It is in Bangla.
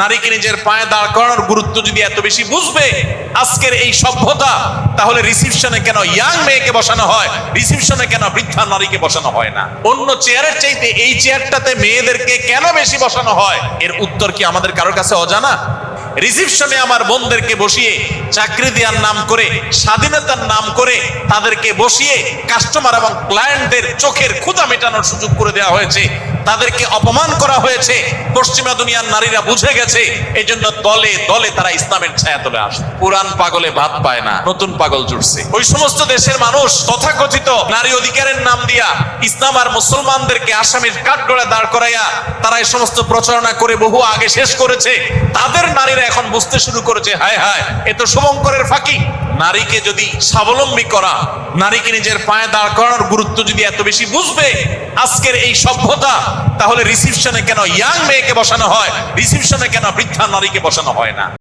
নারীকে নিজের পায়ে দাঁড় করানোর গুরুত্ব যদি এত বেশি বুঝবে আজকের এই সভ্যতা, তাহলে রিসিপশনে কেন ইয়াং মেয়েকে বসানো হয়? রিসিপশনে কেন বৃদ্ধা নারীকে বসানো হয় না? অন্য চেয়ারের চাইতে এই চেয়ারটাতে মেয়েদেরকে কেন বেশি বসানো হয়? এর উত্তর কি আমাদের কারোর কাছে অজানা? রিসিপশনে আমার বোনদেরকে বসিয়ে চাকরি দেওয়ার নাম করে, স্বাধীনতার নাম করে তাদেরকে বসিয়ে কাস্টমার এবং ক্লায়েন্টদের চোখের ক্ষুধা মেটানোর সুযোগ করে দেওয়া হয়েছে। তাদেরকে অপমান করা হয়েছে। পশ্চিমা দুনিয়ার নারীরা বুঝে গেছে এই জন্য দলে দলে তারা ইসলামের ছায়া তোলে আসে পুরান পাগলে ভাত পায় না নতুন পাগল জুড়ছে ওই সমস্ত দেশের মানুষ তথাকথিত নারী অধিকারের নাম দিয়া ইসলাম আর মুসলমানদেরকে আসামির কাঠগড়ায় দাঁড় করাইয়া তারা এই সমস্ত প্রচারণা করে বহু আগে শেষ করেছে। তাদের নারীরা এখন বুঝতে শুরু করেছে হায় হায় এ তো শুভঙ্করের ফাঁকি। নারীকে যদি স্বাবলম্বী করা, নারীকে নিজের পায়ে দাঁড় করানোর গুরুত্ব যদি এত বেশি বুঝবে, আজকের এই সভ্যতা, তাহলে রিসিপশনে কেন ইয়াং মেয়েকে বসানো হয়? রিসিপশনে কেন বৃদ্ধা নারীকে বসানো হয় না?